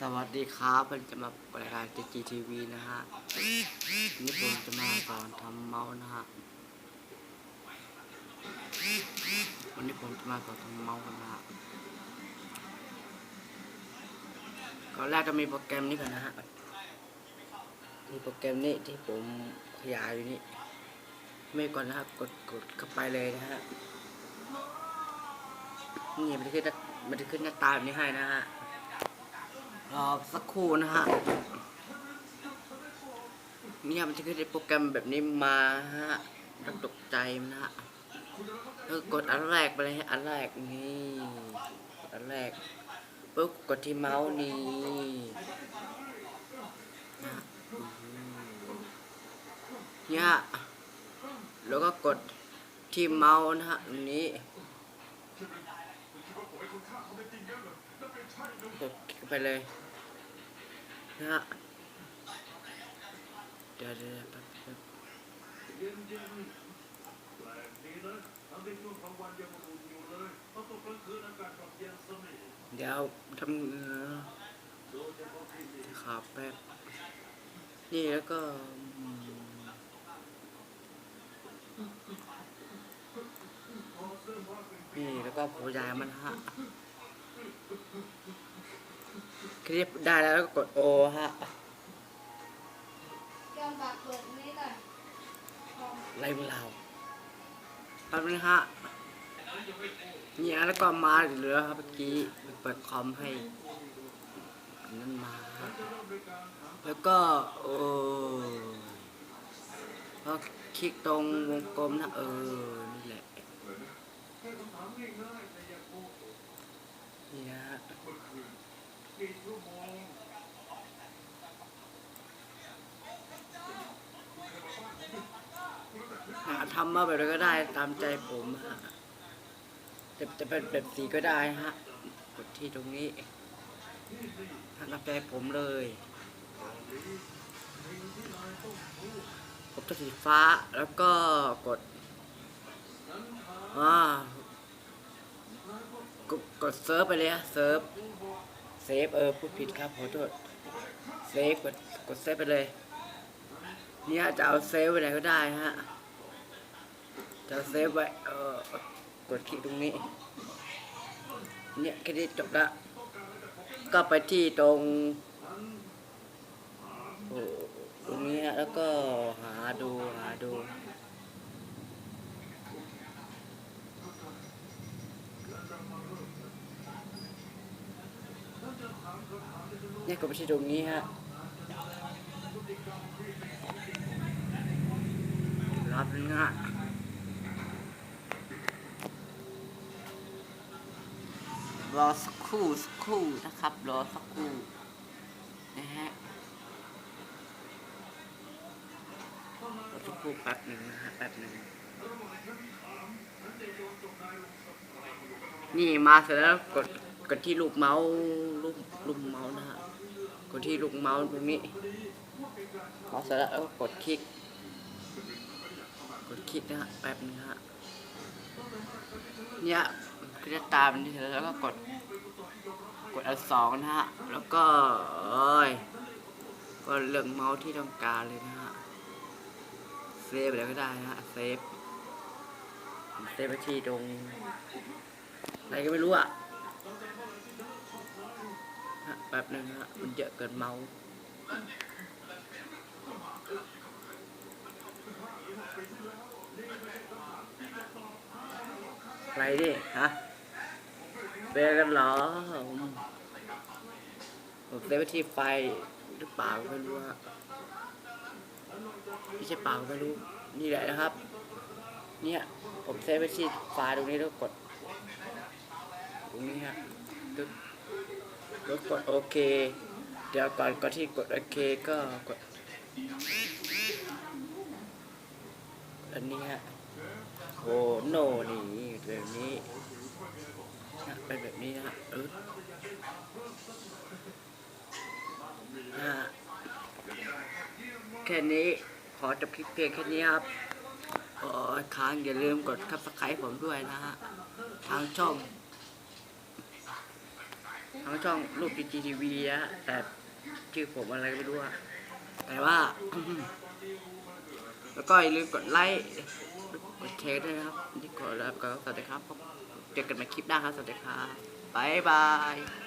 สวัสดีครับผมจะมาเปิดรายการจีทีวีนะฮะวันนี่ผมจะมาสอนทำเมาส์นะฮะวันนี้ผมจะมาสอนทำเมาส์กันนะฮะก่อนแรกจะมีโปรแกรมนี้ก่อนนะฮะมีโปรแกรมนี้ที่ผมขยายอยู่นี่ไม่ก่อนนะครับกดกดเข้าไปเลยนะฮะนี่มันจะขึ้นมันจะขึ้นหน้าตาแบบนี้ให้นะฮะ รอสักครู่นะฮะเนี่ยมันจะขึ้นโปรแกรมแบบนี้มาฮะต้องตกใจมันะฮะแล้วกดอันแรกไปเลยอันแรกนี่อันแรกปุ๊บกดที่เมาส์นี่เนี่ยแล้วก็กดที่เมาส์นะฮะอันนี้กดค ไปเลยนะฮะเดี๋ยวเดี๋ยวแป๊บแป๊บเดี๋ยวทำเอ่อขาแป๊บนี่แล้วก็นี่แล้วก็โผล่ยายมันฮะ คลิปได้แล้วก็กดโอฮะยอมบักเปิดนี้ก่อนไรของเราแป๊บนึงฮะเนี่ยแล้วก็มาเหลือครับเมื่อกี้เปิดคอมให้นั่นมา แล้วก็โอ้พอคลิกตรงวงกลมนะเออ นี่แหละ นี่นะ หาทำมาแบบไหนก็ได้ตามใจผมฮะจะจะเป็นแบบสีก็ได้ฮะกดที่ตรงนี้ทำตามใจผมเลยกดสีฟ้าแล้วก็กดอ่ากดเซิร์ฟไปเลยฮะเซิร์ฟ เซฟเออพูดผิดครับขอโทษเซฟกดกดเซฟไปเลยเนี่ยจะเอาเซฟไปไหนก็ได้ฮะจะเซฟไว้เออกดคลิกตรงนี้เนี่ยแค่นี้จบละก็ไปที่ตรงตรงนี้ฮะแล้วก็หาดูหาดู นี่ยก็ไปที่ตรงนี้ฮะรับนึงฮะรอสักครู่สักครู่นะครับ รอสักครู่นะฮะรอสักครู่แป๊บหนึ่งนะฮะแป๊บหนึ่งนี่มาเสร็จแล้วกด กดที่ลูกเมาส์ลูกลูกเมาส์นะฮะกดที่ลูกเมาส์ตรงนี้พอเสร็จแล้วก็กดคลิก กดคลิกนะฮะแป๊บนึงฮะเนี่ยก็จะตามนี่เสร็จแล้วก็กด กดอันสองนะฮะ แล้วก็เอ้ยก็เลือกเมาส์ที่ต้องการเลยนะฮะ เซฟอะไรก็ได้นะฮะ เซฟ เซฟไปที่ตรงอะไรก็ไม่รู้อะฮะ ป๊บนึงฮะมันเยอะเกินเมาส์อะไรดิฮะเป็นกันเหรอผมผมเซฟไว้ที่ไฟหรือเปล่าไม่รู้ฮะไม่ใช่เปล่าไม่รู้นี่แหละนะครับ เนี่ยผมเซฟไว้ที่ไฟล์ตรงนี้แล้วกดตรงนี้ฮะตึ๊บ แล้วกดโอเค เดี๋ยวก่อนก่อนที่กดโอเคก็กดอันนี้ฮะโอ้โนนี่แบบนี้นะเป็นแบบนี้นะเออนะฮะแค่นี้ขอจบคลิปเพียงแค่นี้ครับโอ้ค้างอย่าลืมกดคับสไครต์ผมด้วยนะฮะ ทางช่อง ทางช่องลูกจีทีวีอะแต่ชื่อผมอะไรก็ไม่รู้อะแต่ว่า แล้วก็อย่าลืมกดไลค์กดแชร์ด้วยนะครับที่กดแล้วก็สวัสดีครับเจอกันใหม่คลิปหน้าครับ สวัสดีครับบ๊ายบาย